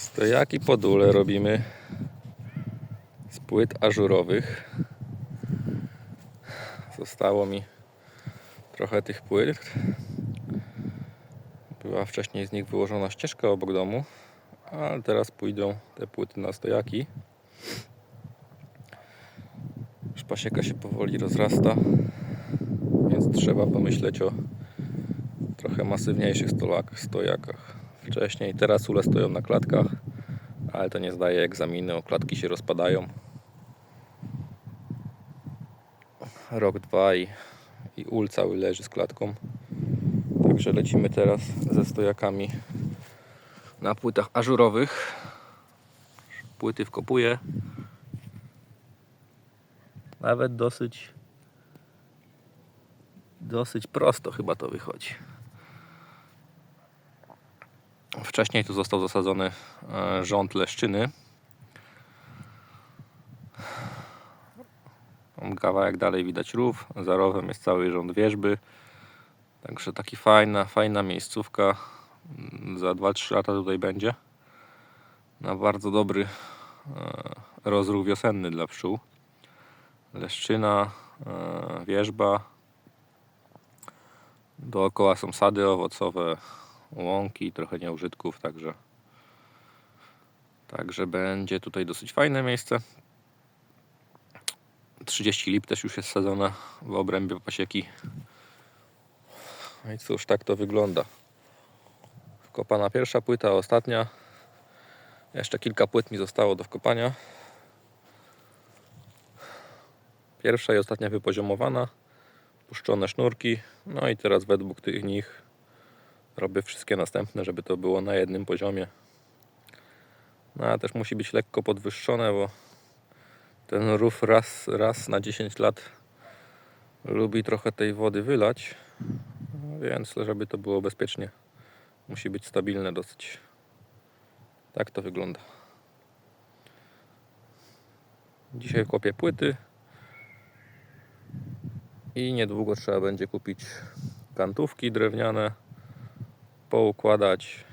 Stojaki podule robimy z płyt ażurowych. Zostało mi trochę tych płyt. Była wcześniej z nich wyłożona ścieżka obok domu, ale teraz pójdą te płyty na stojaki. Szpasieka się powoli rozrasta, więc trzeba pomyśleć o trochę masywniejszych stojakach. Wcześniej, teraz ule stoją na klatkach, ale to nie zdaje egzaminu, klatki się rozpadają. Rok, dwa i, i ul cały leży z klatką. Także lecimy teraz ze stojakami na płytach ażurowych. Płyty wkopuję. Nawet dosyć dosyć prosto chyba to wychodzi. Wcześniej tu został zasadzony e, rząd leszczyny. Kawałek dalej widać rów, za rowem jest cały rząd wierzby. Także taki fajna, fajna miejscówka. Mm, Za 2-3 lata tutaj będzie. Na bardzo dobry e, rozruch wiosenny dla pszczół. Leszczyna, e, wierzba. Dookoła są sady owocowe, łąki, trochę nieużytków, także także będzie tutaj dosyć fajne miejsce. 30 lip też już jest sadzone w obrębie pasieki. No i cóż, tak to wygląda. Wkopana pierwsza płyta, ostatnia. Jeszcze kilka płyt mi zostało do wkopania. Pierwsza i ostatnia wypoziomowana. Puszczone sznurki. No i teraz według tych nich robię wszystkie następne, żeby to było na jednym poziomie. No a też musi być lekko podwyższone, bo ten rów raz, raz na 10 lat lubi trochę tej wody wylać. Więc żeby to było bezpiecznie, musi być stabilne dosyć. Tak to wygląda. Dzisiaj kopię płyty i niedługo trzeba będzie kupić kantówki drewniane, poukładać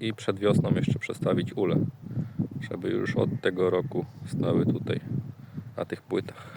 i przed wiosną jeszcze przestawić ule, żeby już od tego roku stały tutaj na tych płytach.